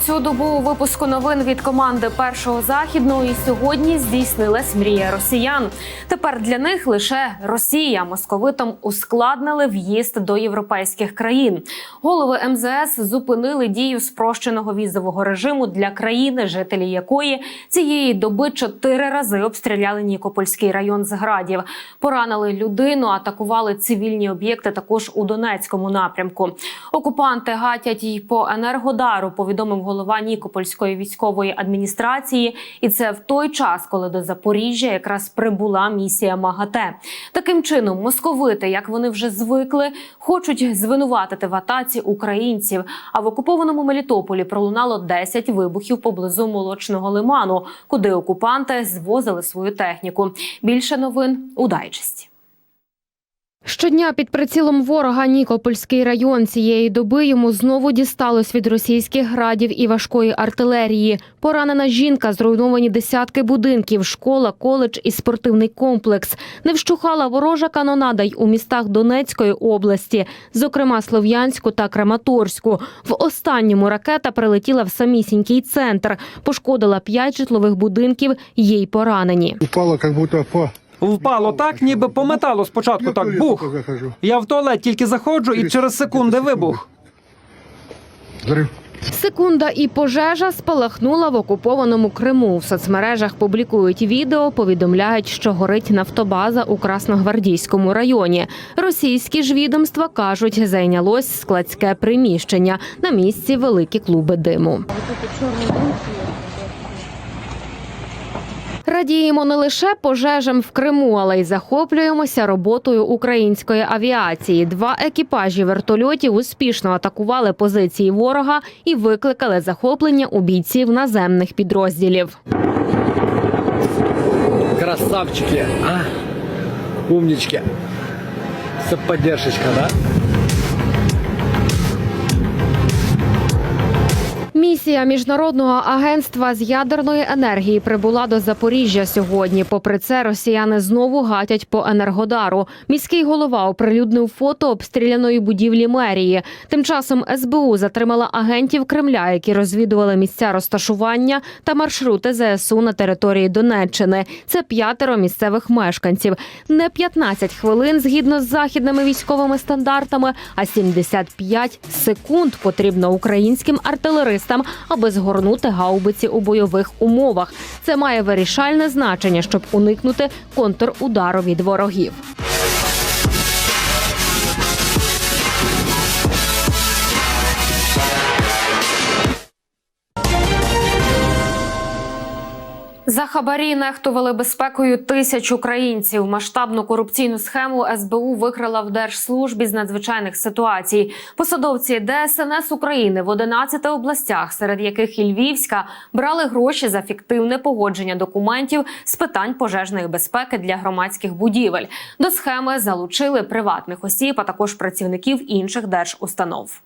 Цю добу у випуску новин від команди першого західного. І сьогодні здійснилась мрія росіян. Тепер для них лише Росія московитам ускладнили в'їзд до європейських країн. Голови МЗС зупинили дію спрощеного візового режиму для країни, жителі якої цієї доби чотири рази обстріляли Нікопольський район з градів. Поранили людину, атакували цивільні об'єкти також у Донецькому напрямку. Окупанти гатять й по енергодару. Повідомив голова Нікопольської військової адміністрації, і це в той час, коли до Запоріжжя якраз прибула місія МАГАТЕ. Таким чином, московити, як вони вже звикли, хочуть звинуватити в атаці українців. А в окупованому Мелітополі пролунало 10 вибухів поблизу молочного лиману, куди окупанти звозили свою техніку. Більше новин у дайджесті. Щодня під прицілом ворога Нікопольський район цієї доби йому знову дісталось від російських градів і важкої артилерії. Поранена жінка, зруйновані десятки будинків, школа, коледж і спортивний комплекс. Не вщухала ворожа канонада й у містах Донецької області, зокрема Слов'янську та Краматорську. В останньому ракета прилетіла в самісінький центр, пошкодила п'ять житлових будинків. Їй поранені. Упало, как будто по... Впало так, ніби по металу спочатку так бух. Я в туалет тільки заходжу і через секунди вибух. Секунда і пожежа спалахнула в окупованому Криму. В соцмережах публікують відео, повідомляють, що горить нафтобаза у Красногвардійському районі. Російські ж відомства кажуть, зайнялось складське приміщення на місці великі клуби диму. Радіємо не лише пожежам в Криму, але й захоплюємося роботою української авіації. Два екіпажі вертольотів успішно атакували позиції ворога і викликали захоплення у бійців наземних підрозділів. Красавчики, а? Умнички. Все поддержка, да? Місія міжнародного агентства з ядерної енергії прибула до Запоріжжя сьогодні. Попри це, росіяни знову гатять по енергодару. Міський голова оприлюднив фото обстріляної будівлі мерії. Тим часом СБУ затримала агентів Кремля, які розвідували місця розташування та маршрути ЗСУ на території Донеччини. Це п'ятеро місцевих мешканців. Не 15 хвилин згідно з західними військовими стандартами, а 75 секунд потрібно українським артилеристам, аби згорнути гаубиці у бойових умовах. Це має вирішальне значення, щоб уникнути контрудару від ворогів. За хабарі нехтували безпекою тисяч українців. Масштабну корупційну схему СБУ викрила в держслужбі з надзвичайних ситуацій. Посадовці ДСНС України в 11 областях, серед яких і Львівська, брали гроші за фіктивне погодження документів з питань пожежної безпеки для громадських будівель. До схеми залучили приватних осіб, а також працівників інших держустанов.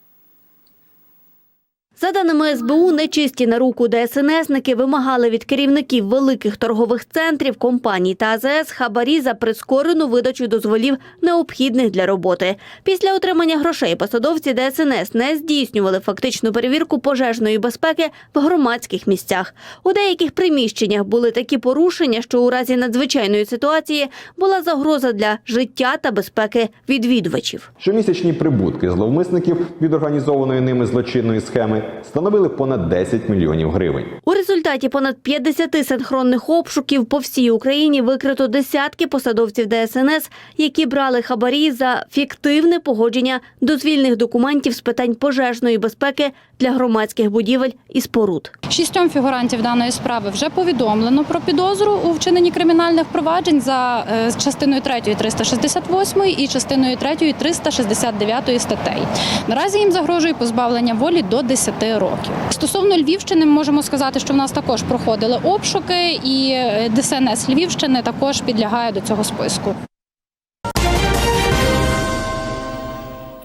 За даними СБУ, нечисті на руку ДСНСники вимагали від керівників великих торгових центрів, компаній та АЗС хабарі за прискорену видачу дозволів, необхідних для роботи. Після отримання грошей посадовці ДСНС не здійснювали фактичну перевірку пожежної безпеки в громадських місцях. У деяких приміщеннях були такі порушення, що у разі надзвичайної ситуації була загроза для життя та безпеки відвідувачів. Щомісячні прибутки зловмисників від організованої ними злочинної схеми становили понад 10 мільйонів гривень. У результаті понад 50 синхронних обшуків по всій Україні викрито десятки посадовців ДСНС, які брали хабарі за фіктивне погодження дозвільних документів з питань пожежної безпеки для громадських будівель і споруд. Шістьом фігурантів даної справи вже повідомлено про підозру у вчиненні кримінальних проваджень за е, частиною 3 368 і частиною 3 369 статей. Наразі їм загрожує позбавлення волі до 10 років. Стосовно Львівщини, ми можемо сказати, що в нас також проходили обшуки, і е, ДСНС Львівщини також підлягає до цього списку.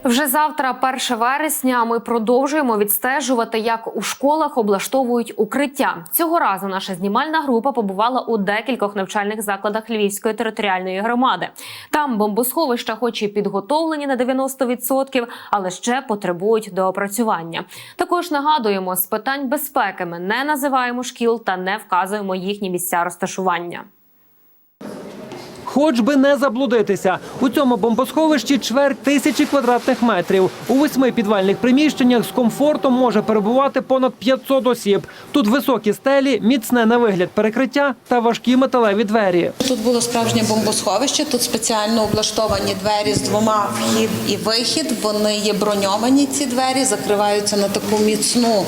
Вже завтра, 1 вересня, ми продовжуємо відстежувати, як у школах облаштовують укриття. Цього разу наша знімальна група побувала у декількох навчальних закладах Львівської територіальної громади. Там бомбосховища, хоч і підготовлені на 90%, але ще потребують доопрацювання. Також нагадуємо, з питань безпеки ми не називаємо шкіл та не вказуємо їхні місця розташування. Хоч би не заблудитися. У цьому бомбосховищі чверть тисячі квадратних метрів. У восьми підвальних приміщеннях з комфортом може перебувати понад 500 осіб. Тут високі стелі, міцне на вигляд перекриття та важкі металеві двері. Тут було справжнє бомбосховище. Тут спеціально облаштовані двері з двома вхід і вихід. Вони є броньовані. Ці двері закриваються на таку міцну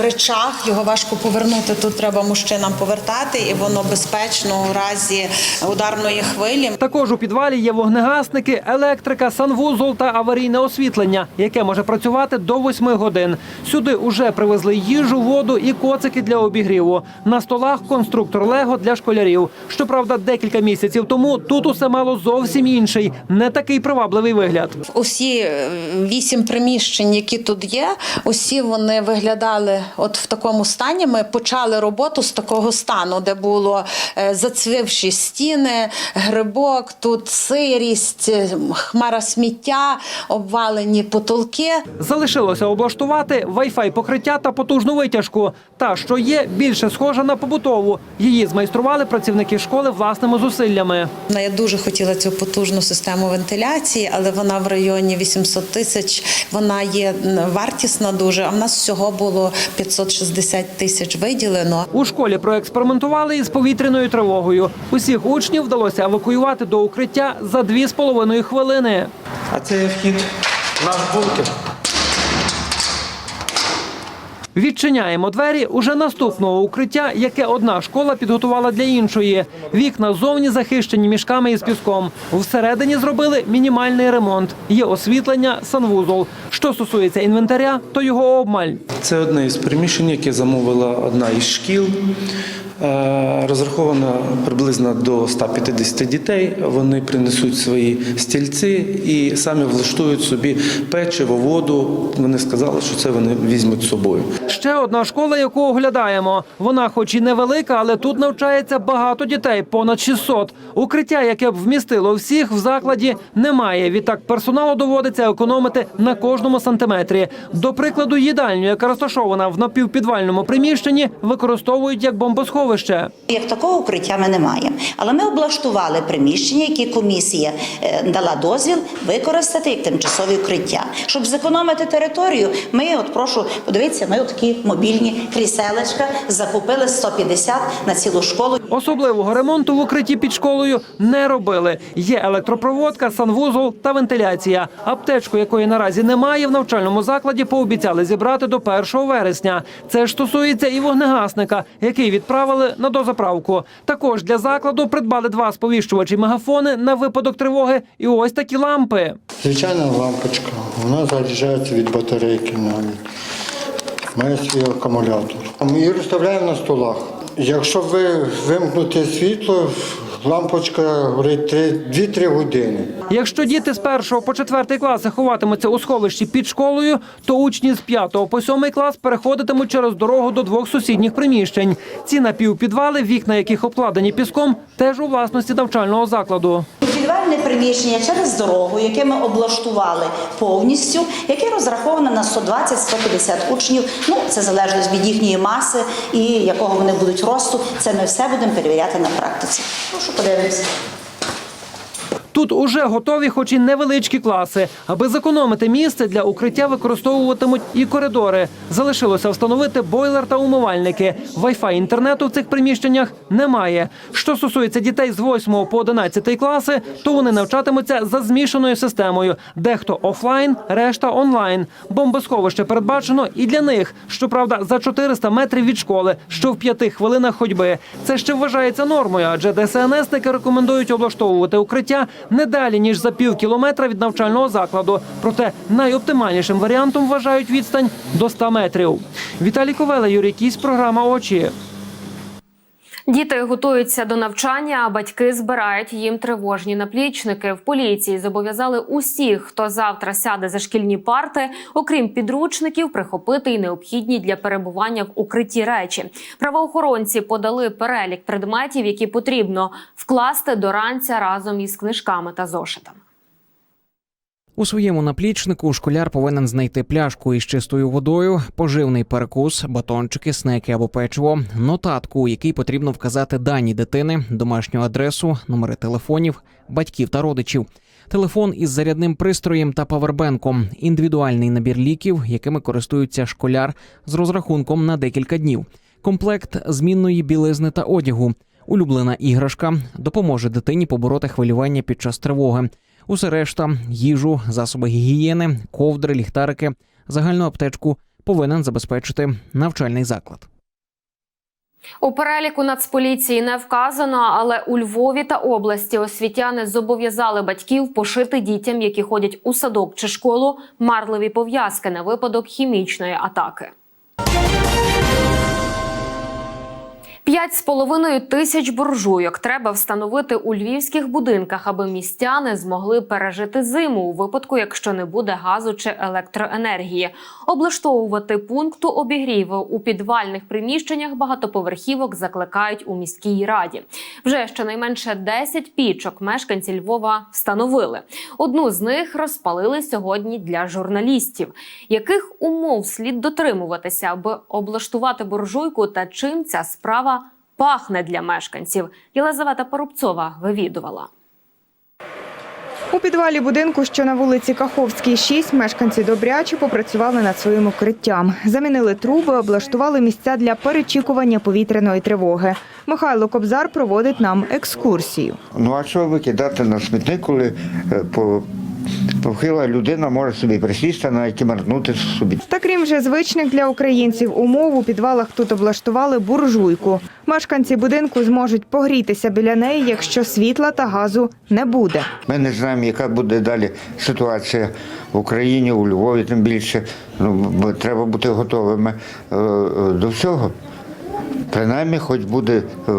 речах. Його важко повернути. Тут треба мужчинам повертати, і воно безпечно у разі ударної хвилі. Також у підвалі є вогнегасники, електрика, санвузол та аварійне освітлення, яке може працювати до 8 годин. Сюди уже привезли їжу, воду і коцики для обігріву. На столах конструктор Лего для школярів. Щоправда, декілька місяців тому тут усе мало зовсім інший, не такий привабливий вигляд. Усі е, вісім приміщень, які тут є, усі вони виглядали от в такому стані. Ми почали роботу з такого стану, де було е, зацвівші стіни, грибок, тут сирість, хмара сміття, обвалені потолки. Залишилося облаштувати вай-фай покриття та потужну витяжку. Та що є більше схожа на побутову. Її змайстрували працівники школи власними зусиллями. Ну, Я дуже хотіла цю потужну систему вентиляції, але вона в районі 800 тисяч. Вона є вартісна дуже. А в нас всього було 560 тисяч виділено. У школі проекспериментували із повітряною тривогою. Усіх учнів вдалося евакуювати до укриття за дві з половиною хвилини. А це є вхід в наш бункер. Відчиняємо двері уже наступного укриття, яке одна школа підготувала для іншої. Вікна зовні захищені мішками із піском. Всередині зробили мінімальний ремонт. Є освітлення, санвузол. Що стосується інвентаря, то його обмаль. Це одне із приміщень, яке замовила одна із шкіл. Е, Розраховано приблизно до 150 дітей. Вони принесуть свої стільці і самі влаштують собі печиво, воду. Вони сказали, що це вони візьмуть з собою. Ще одна школа, яку оглядаємо. Вона, хоч і невелика, але тут навчається багато дітей, понад 600. Укриття, яке б вмістило всіх, в закладі немає. Відтак персоналу доводиться економити на кожному сантиметрі. До прикладу, їдальню, яка розташована в напівпідвальному приміщенні, використовують як бомбосховище. Як такого укриття ми не маємо. Але ми облаштували приміщення, які комісія е, дала дозвіл використати як тимчасові укриття. Щоб зекономити територію, ми, от прошу, подивіться, ми от такі мобільні кріселечка закупили 150 на цілу школу. Особливого ремонту в укритті під школою не робили. Є електропроводка, санвузол та вентиляція. Аптечку, якої наразі немає в навчальному закладі, пообіцяли зібрати до 1 вересня. Це ж стосується і вогнегасника, який відправили на дозаправку. Також для закладу придбали два сповіщувачі мегафони на випадок тривоги і ось такі лампи. Звичайна лампочка. Вона заряджається від батарейки навіть. Має свій акумулятор. Ми її розставляємо на столах. Якщо ви вимкнути світло, лампочка горить 2-3 години. Якщо діти з першого по четвертий класи ховатимуться у сховищі під школою, то учні з п'ятого по сьомий клас переходитимуть через дорогу до двох сусідніх приміщень. Ці напівпідвали, вікна яких обкладені піском, теж у власності навчального закладу. Підвальне приміщення через дорогу, яке ми облаштували повністю, яке розраховане на 120-150 учнів. Ну, це залежить від їхньої маси і якого вони будуть росту. Це ми все будемо перевіряти на практиці. Прошу подивимося. Тут уже готові, хоч і невеличкі класи. Аби зекономити місце для укриття, використовуватимуть і коридори. Залишилося встановити бойлер та умивальники. Wi-Fi інтернету в цих приміщеннях немає. Що стосується дітей з 8 по 11 класи, то вони навчатимуться за змішаною системою. Дехто офлайн, решта онлайн. Бомбосховище передбачено і для них. Щоправда, за 400 метрів від школи, що в п'яти хвилинах ходьби. Це ще вважається нормою, адже ДСНСники рекомендують облаштовувати укриття не далі ніж за пів кілометра від навчального закладу. Проте найоптимальнішим варіантом вважають відстань до 100 метрів. Віталій Ковела, Юрій Кісь, програма Очі. Діти готуються до навчання, а батьки збирають їм тривожні наплічники. В поліції зобов'язали усіх, хто завтра сяде за шкільні парти, окрім підручників, прихопити й необхідні для перебування в укритті речі. Правоохоронці подали перелік предметів, які потрібно вкласти до ранця разом із книжками та зошитами. У своєму наплічнику школяр повинен знайти пляшку із чистою водою, поживний перекус, батончики, снеки або печиво, нотатку, у якій потрібно вказати дані дитини, домашню адресу, номери телефонів, батьків та родичів, телефон із зарядним пристроєм та павербенком, індивідуальний набір ліків, якими користується школяр з розрахунком на декілька днів, комплект змінної білизни та одягу. Улюблена іграшка допоможе дитині побороти хвилювання під час тривоги. Усе решта, їжу, засоби гігієни, ковдри, ліхтарики, загальну аптечку повинен забезпечити навчальний заклад. У переліку Нацполіції не вказано, але у Львові та області освітяни зобов'язали батьків пошити дітям, які ходять у садок чи школу, марливі пов'язки на випадок хімічної атаки. П'ять з половиною тисяч буржуйок треба встановити у львівських будинках, аби містяни змогли пережити зиму у випадку, якщо не буде газу чи електроенергії. Облаштовувати пункту обігріву у підвальних приміщеннях багатоповерхівок закликають у міській раді. Вже щонайменше 10 пічок мешканці Львова встановили. Одну з них розпалили сьогодні для журналістів. Яких умов слід дотримуватися, аби облаштувати буржуйку та чим ця справа пахне для мешканців? Єлизавета Порубцова вивідувала. У підвалі будинку, що на вулиці Каховській, 6, мешканці добряче попрацювали над своїм укриттям. Замінили труби, облаштували місця для перечікування повітряної тривоги. Михайло Кобзар проводить нам екскурсію. Ну а що викидати на смітник, коли е, по- похила людина може собі присісти, навіть і марнути собі. Та крім вже звичних для українців умов, у підвалах тут облаштували буржуйку. Мешканці будинку зможуть погрітися біля неї, якщо світла та газу не буде. Ми не знаємо, яка буде далі ситуація в Україні, у Львові, тим більше. Ну, треба бути готовими е, е, до всього. Принаймні, хоч буде е,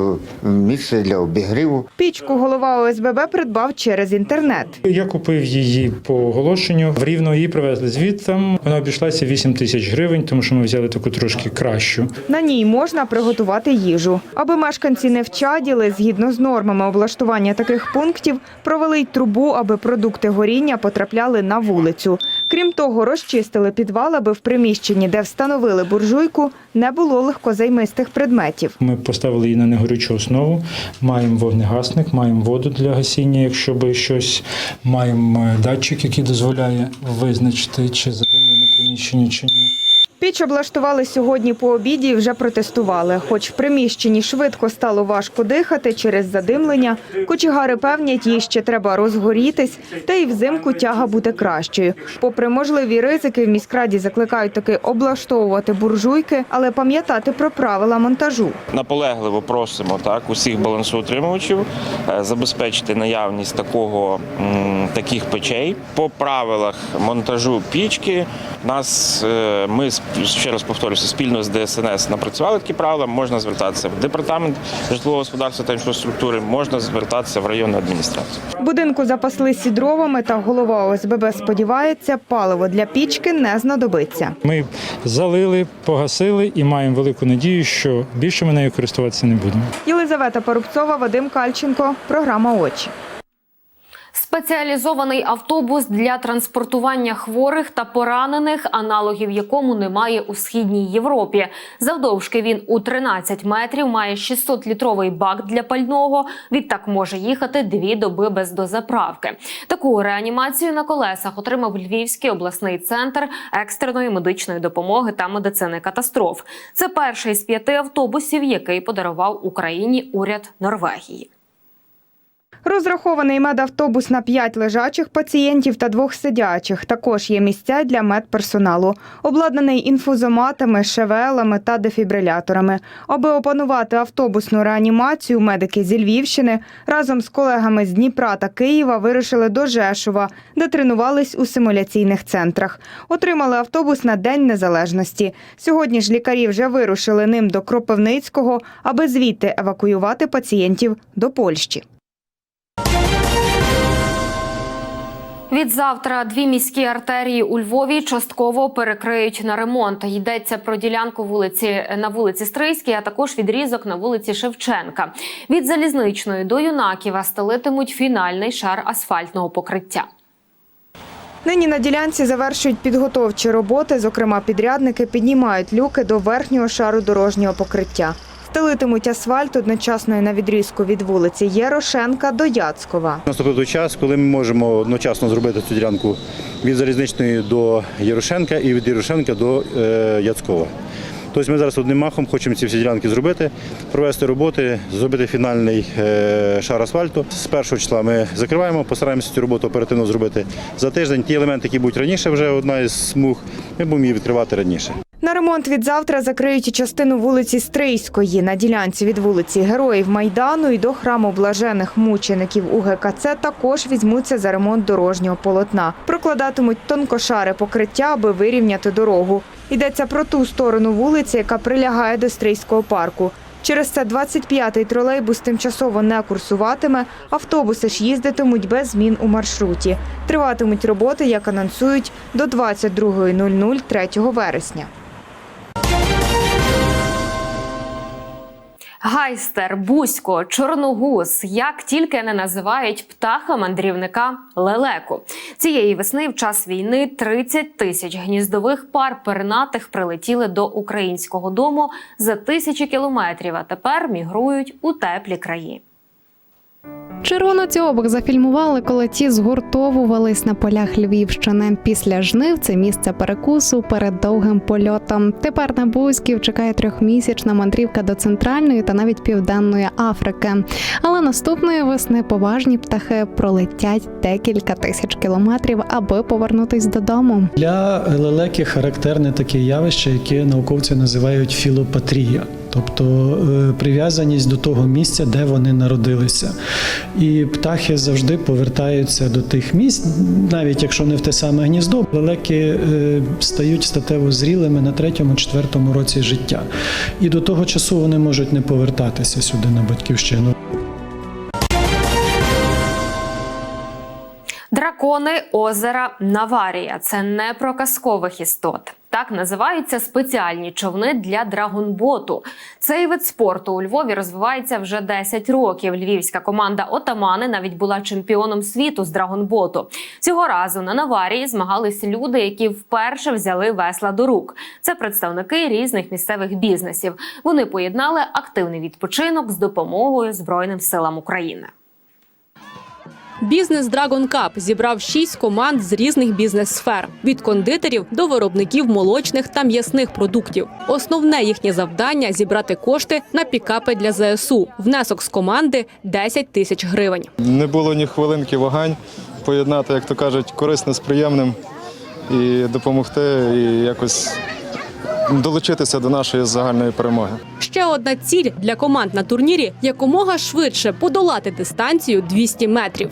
місце для обігріву. Пічку голова ОСББ придбав через інтернет. Я купив її по оголошенню. В Рівно її привезли звідти. Вона обійшлася 8 тисяч гривень, тому що ми взяли таку трошки кращу. На ній можна приготувати їжу. Аби мешканці не вчаділи, згідно з нормами облаштування таких пунктів, провели й трубу, аби продукти горіння потрапляли на вулицю. Крім того, розчистили підвал, аби в приміщенні, де встановили буржуйку, не було легкозаймистих предметів. Ми поставили її на негорючу основу. Маємо вогнегасник, маємо воду для гасіння, якщо би щось. Маємо е, датчик, який дозволяє визначити, чи задимлене приміщення, чи ні. Піч облаштували сьогодні по обіді і вже протестували. Хоч в приміщенні швидко стало важко дихати через задимлення, кочегари певнять, їй ще треба розгорітись, та й взимку тяга буде кращою. Попри можливі ризики, в міськраді закликають таки облаштовувати буржуйки, але пам'ятати про правила монтажу. наполегливо просимо так усіх балансоутримувачів е, забезпечити наявність такого таких печей по правилах монтажу пічки. Нас е, ми сп- ще раз повторюся, спільно з ДСНС напрацювали такі правила. Можна звертатися в департамент житлового господарства та інфраструктури, можна звертатися в районну адміністрацію. Будинку запаслися дровами, та голова ОСББ сподівається, паливо для пічки не знадобиться. Ми залили, погасили і маємо велику надію, що більше ми нею користуватися не будемо. Єлизавета Порубцова, Вадим Кальченко, програма Очі. Спеціалізований автобус для транспортування хворих та поранених, аналогів якому немає у східній Європі. Завдовжки він у 13 метрів має 600-літровий бак для пального. Відтак може їхати дві доби без дозаправки. Таку реанімацію на колесах отримав Львівський обласний центр екстреної медичної допомоги та медицини катастроф. Це перший з п'яти автобусів, який подарував Україні уряд Норвегії. Розрахований медавтобус на 5 лежачих пацієнтів та двох сидячих. Також є місця для медперсоналу, обладнаний інфузоматами, шевелами та дефібриляторами. Аби опанувати автобусну реанімацію, медики зі Львівщини разом з колегами з Дніпра та Києва вирушили до Жешова, де тренувались у симуляційних центрах. Отримали автобус на День Незалежності. Сьогодні ж лікарі вже вирушили ним до Кропивницького, аби звідти евакуювати пацієнтів до Польщі. Від завтра дві міські артерії у Львові частково перекриють на ремонт. Йдеться про ділянку вулиці на вулиці Стрийській, а також відрізок на вулиці Шевченка. Від залізничної до юнаківа стелитимуть фінальний шар асфальтного покриття. Нині на ділянці завершують підготовчі роботи. Зокрема, підрядники піднімають люки до верхнього шару дорожнього покриття. Стелитимуть асфальт одночасно і на відрізку від вулиці Єрошенка до Яцькова. Наступив той час, коли ми можемо одночасно зробити цю ділянку від залізничної до Ярошенка і від Ярошенка до е, Яцкова. Тобто ми зараз одним махом хочемо ці всі ділянки зробити, провести роботи, зробити фінальний е, шар асфальту. З першого числа ми закриваємо, постараємося цю роботу оперативно зробити за тиждень. Ті елементи, які будуть раніше, вже одна із смуг, ми будемо її відкривати раніше. На ремонт від завтра закриють частину вулиці Стрийської на ділянці від вулиці Героїв Майдану і до храму блажених мучеників УГКЦ також візьмуться за ремонт дорожнього полотна. Прокладатимуть тонкошари покриття, аби вирівняти дорогу. Йдеться про ту сторону вулиці, яка прилягає до Стрийського парку. Через це 25-й тролейбус тимчасово не курсуватиме, автобуси ж їздитимуть без змін у маршруті. Триватимуть роботи, як анонсують, до 22.00 3 вересня. Гайстер, Бузько, Чорногуз, як тільки не називають птаха-мандрівника лелеку. Цієї весни в час війни 30 тисяч гніздових пар пернатих прилетіли до українського дому за тисячі кілометрів, а тепер мігрують у теплі краї. Червоноцьобок зафільмували, коли ті згуртовувались на полях Львівщини. Після жнив це місце перекусу перед довгим польотом. Тепер на Бузьків чекає трьохмісячна мандрівка до центральної та навіть південної Африки. Але наступної весни поважні птахи пролетять декілька тисяч кілометрів, аби повернутись додому. Для лелеки характерне таке явище, яке науковці називають філопатрія, тобто е, прив'язаність до того місця, де вони народилися. І птахи завжди повертаються до тих місць, навіть якщо не в те саме гніздо, лелеки е, стають статево зрілими на третьому-четвертому році життя. І до того часу вони можуть не повертатися сюди на батьківщину. Дракони озера Наварія це не про казкових істот. Так називаються спеціальні човни для драгонботу. Цей вид спорту у Львові розвивається вже 10 років. Львівська команда Отамани навіть була чемпіоном світу з драгонботу. Цього разу на Наварії змагались люди, які вперше взяли весла до рук. Це представники різних місцевих бізнесів. Вони поєднали активний відпочинок з допомогою Збройним силам України. Бізнес Dragon Cup зібрав шість команд з різних бізнес-сфер від кондитерів до виробників молочних та м'ясних продуктів. Основне їхнє завдання зібрати кошти на пікапи для ЗСУ. Внесок з команди 10 тисяч гривень. Не було ні хвилинки вагань поєднати, як то кажуть, корисне з приємним і допомогти, і якось долучитися до нашої загальної перемоги. Ще одна ціль для команд на турнірі якомога швидше подолати дистанцію 200 метрів.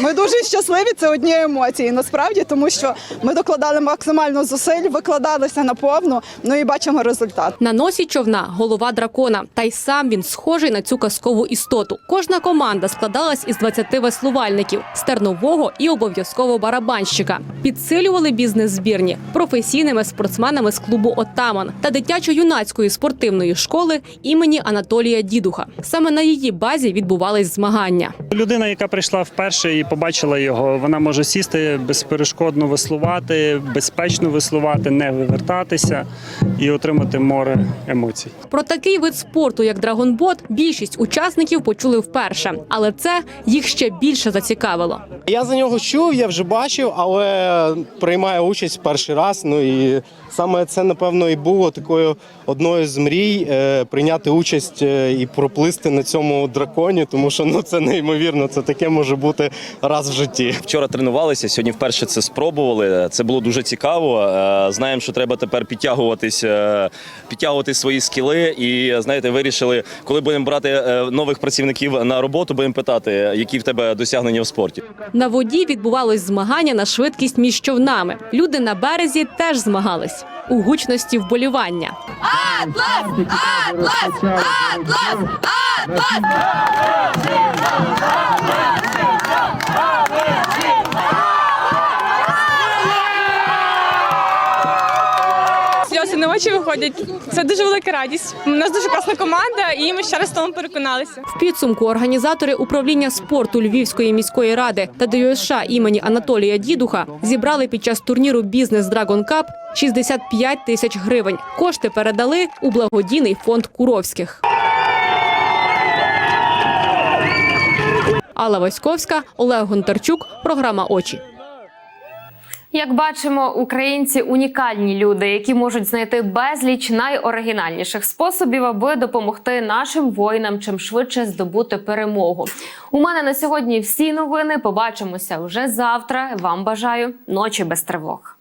Ми дуже щасливі. Це одні емоції. Насправді, тому що ми докладали максимально зусиль, викладалися наповну. Ну і бачимо результат. На носі човна голова дракона, та й сам він схожий на цю казкову істоту. Кожна команда складалась із 20 веслувальників, стернового і обов'язково барабанщика. Підсилювали бізнес збірні професійними спортсменами з клубу Отаман та дитячо-юнацької спортивної школи імені Анатолія Дідуха. Саме на її базі відбувались змагання. Людина, яка прийшла вперше і побачила його, вона може сісти безперешкодно веслувати, безпечно веслувати, не вивертатися і отримати море емоцій. Про такий вид спорту, як драгонбот, більшість учасників почули вперше, але це їх ще більше зацікавило. Я за нього чув, я вже бачив, але приймаю участь перший раз. Ну і саме це напевно і було такою одною з мрій е, прийняти участь е, і проплисти на цьому драконі, тому що ну це неймовірно. Це таке може бути раз в житті. Вчора тренувалися, сьогодні вперше це спробували. Це було дуже цікаво. Е, Знаємо, що треба тепер підтягуватись, е, підтягувати свої скіли. І знаєте, вирішили, коли будемо брати нових працівників на роботу, будемо питати, які в тебе досягнення в спорті. На воді відбувалось змагання на швидкість між човнами. Люди на березі теж змагались у гучності вболівання. Атлас! Атлас! Атлас! Атлас! Очі виходять. Це дуже велика радість. У нас дуже класна команда, і ми ще раз тому переконалися. В підсумку організатори управління спорту Львівської міської ради та ДЮСШ імені Анатолія Дідуха зібрали під час турніру Бізнес Драгон Кап 65 тисяч гривень. Кошти передали у благодійний фонд Куровських. Алла Васьковська, Олег Гонтарчук. Програма Очі. Як бачимо, українці унікальні люди, які можуть знайти безліч найоригінальніших способів, аби допомогти нашим воїнам чим швидше здобути перемогу. У мене на сьогодні всі новини. Побачимося вже завтра. Вам бажаю ночі без тривог.